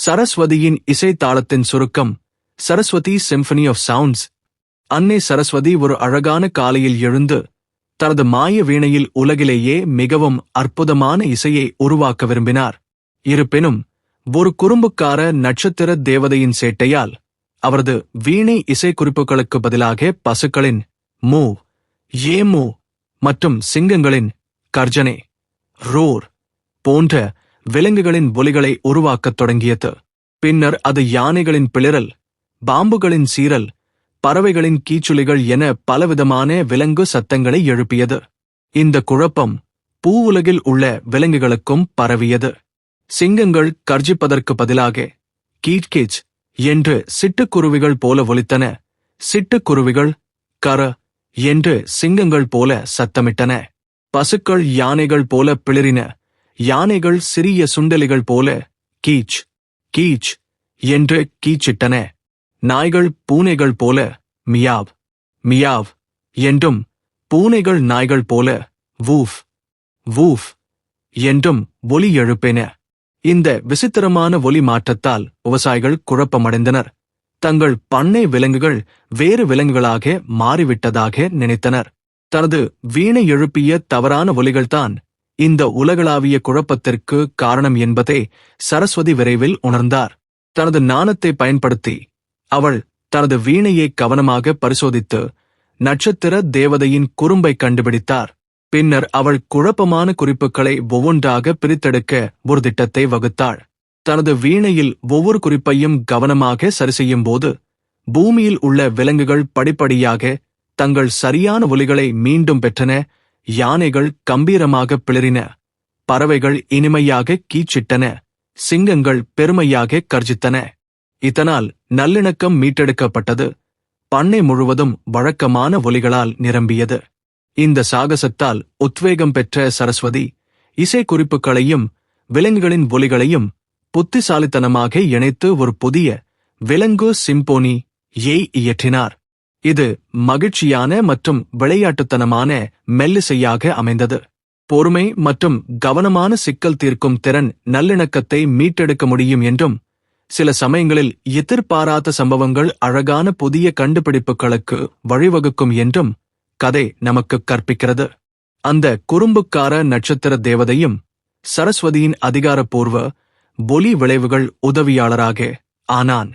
சரஸ்வதியின் இசைத்தாளத்தின் சுருக்கம் Saraswati symphony of sounds அன்னை சரஸ்வதி ஒரு அழகான காலையில் எழுந்து தனது மாய வீணையில் உலகிலேயே மிகவும் அற்புதமான இசையை உருவாக்க விரும்பினார். இருப்பினும் ஒரு குறும்புக்கார நட்சத்திர தேவதையின் சேட்டையால் அவரது வீணை இசைக்குறிப்புகளுக்கு பதிலாக பசுக்களின் மூ ஏமு மற்றும் சிங்கங்களின் கர்ஜனே ரோர் போன்ற விலங்குகளின் ஒலிகளை உருவாக்கத் தொடங்கியது. பின்னர் அது யானைகளின் பிளிரல் பாம்புகளின் சீரல் பறவைகளின் கீச்சுளிகள் என பலவிதமான விலங்கு சத்தங்களை எழுப்பியது. இந்த குழப்பம் பூ உலகில் உள்ள விலங்குகளுக்கும் பரவியது. சிங்கங்கள் கர்ஜிப்பதற்கு பதிலாக கீட்கீச் என்று சிட்டுக்குருவிகள் போல ஒலித்தன. சிட்டுக்குருவிகள் கர என்று சிங்கங்கள் போல சத்தமிட்டன. பசுக்கள் யானைகள் போல பிளிரின யானைகள் சிறிய சுண்டலிகள் போல கீச் கீச் என்று கீச்சிட்டன. நாய்கள் பூனைகள் போல மியாவ் மியாவ் என்றும் பூனைகள் நாய்கள் போல வூஃப் வூஃப் என்றும் ஒலி எழுப்பின. இந்த விசித்திரமான ஒலி மாற்றத்தால் விவசாயிகள் குழப்பமடைந்தனர். தங்கள் பண்ணை விலங்குகள் வேறு விலங்குகளாக மாறிவிட்டதாக நினைத்தனர். தனது வீணை எழுப்பிய தவறான ஒலிகள்தான் இந்த உலகளாவிய குழப்பத்திற்கு காரணம் என்பதை சரஸ்வதி விரைவில் உணர்ந்தார். தனது நாணத்தை பயன்படுத்தி அவள் தனது வீணையை கவனமாக பரிசோதித்து நட்சத்திர தேவதையின் குறும்பை கண்டுபிடித்தார். பின்னர் அவள் குழப்பமான குறிப்புகளை ஒவ்வொன்றாக பிரித்தெடுக்க ஒரு திட்டத்தை வகுத்தாள். தனது வீணையில் ஒவ்வொரு குறிப்பையும் கவனமாக சரிசெய்யும் போது பூமியில் உள்ள விலங்குகள் படிப்படியாக தங்கள் சரியான ஒலிகளை மீண்டும் பெற்றன. யானைகள் கம்பீரமாக பிளறின பறவைகள் இனிமையாக கீச்சிட்டன. சிங்கங்கள் பெருமையாக கர்ஜித்தன. இதனால் நல்லிணக்கம் மீட்டெடுக்கப்பட்டது. பண்ணை முழுவதும் வழக்கமான ஒலிகளால் நிரம்பியது. இந்த சாகசத்தால் உத்வேகம் பெற்ற சரஸ்வதி இசைக்குறிப்புகளையும் விலங்குகளின் ஒலிகளையும் புத்திசாலித்தனமாக இணைத்து ஒரு புதிய விலங்கு சிம்போனி ஏய் இயற்றினார். இது மகிழ்ச்சியான மற்றும் விளையாட்டுத்தனமான மெல்லிசையாக அமைந்தது. பொறுமை மற்றும் கவனமான சிக்கல் தீர்க்கும் திறன் நல்லிணக்கத்தை மீட்டெடுக்க முடியும் என்றும் சில சமயங்களில் எதிர்பாராத சம்பவங்கள் அழகான புதிய கண்டுபிடிப்புகளுக்கு வழிவகுக்கும் என்றும் கதை நமக்கு கற்பிக்கிறது. அந்த குறும்புக்கார நட்சத்திர தேவதையும் சரஸ்வதியின் அதிகாரப்பூர்வ பொலி விளைவுகள் உதவியாளராக ஆனான்.